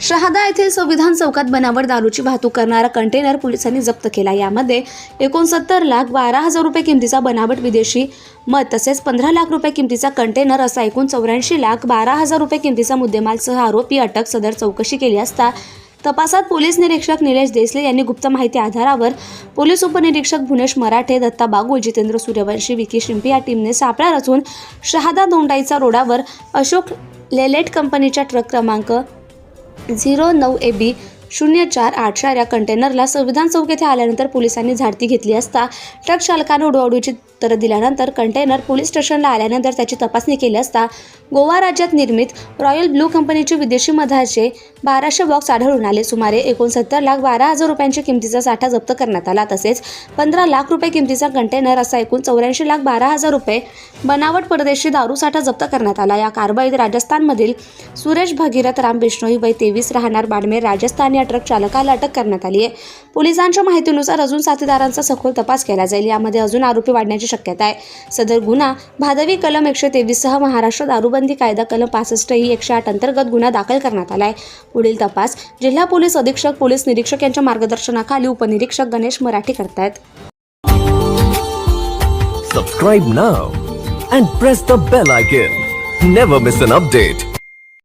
शहादा येथील संविधान चौकात बनावट दारूची वाहतूक करणारा कंटेनर पोलिसांनी जप्त केला. यामध्ये एकोणसत्तर लाख बारा हजार रुपये किमतीचा बनावट विदेशी मत तसेच पंधरा लाख रुपये किमतीचा कंटेनर असा एकूण चौऱ्याऐंशी लाख बारा हजार रुपये किमतीचा मुद्देमालसह आरोपी अटक सदर चौकशी केली असता तपासात पोलीस निरीक्षक निलेश देसले यांनी गुप्त माहिती आधारावर पोलीस उपनिरीक्षक भुनेश मराठे दत्ता बागुल जितेंद्र सूर्यवंशी विकी शिंपी या टीमने सापळा रचून शहादा दोंडाईचा रोडावर अशोक लेलेट कंपनीच्या ट्रक क्रमांक झिरो नऊ ए बी शून्य चार आठ चार या कंटेनरला संविधान चौक येथे आल्यानंतर पोलिसांनी झाडती घेतली असता ट्रक चालकानं उडवाउडीची उत्तरं दिल्यानंतर कंटेनर पोलीस स्टेशनला आल्यानंतर त्याची तपासणी केली असता गोवा राज्यात निर्मित रॉयल ब्लू कंपनीचे विदेशी मधाचे बाराशे बॉक्स आढळून आले. सुमारे एकोणसत्तर लाख बारा हजार रुपयांच्या किमतीचा साठा जप्त करण्यात आला. तसेच पंधरा लाख रुपये किमतीचा कंटेनर असा एकूण चौऱ्याऐंशी लाख बारा हजार रुपये बनावट परदेशी दारू साठा जप्त करण्यात आला. या कारवाईत राजस्थानमधील सुरेश भगीरथ राम बिष्णोई वय तेवीस राहणार बाडमेर राजस्थान या ट्रक चालकाला अटक करण्यात आली आहे. पोलिसांच्या माहितीनुसार अजून साथीदारांचा सखोल तपास केला जाईल. यामध्ये अजून आरोपी वाढण्याची शक्यता आहे. सदर गुन्हा भादवी कलम एकशे तेवीससह महाराष्ट्र दारूबंदी कायदा कलम पासष्ट ही एकशे आठ अंतर्गत गुन्हा दाखल करण्यात आला आहे. पुढील तपास जिल्हा पोलीस अधीक्षक पोलीस निरीक्षक यांच्या मार्गदर्शनाखाली उपनिरीक्षक गणेश मराठी करतायत. Subscribe now and press the bell icon never miss an update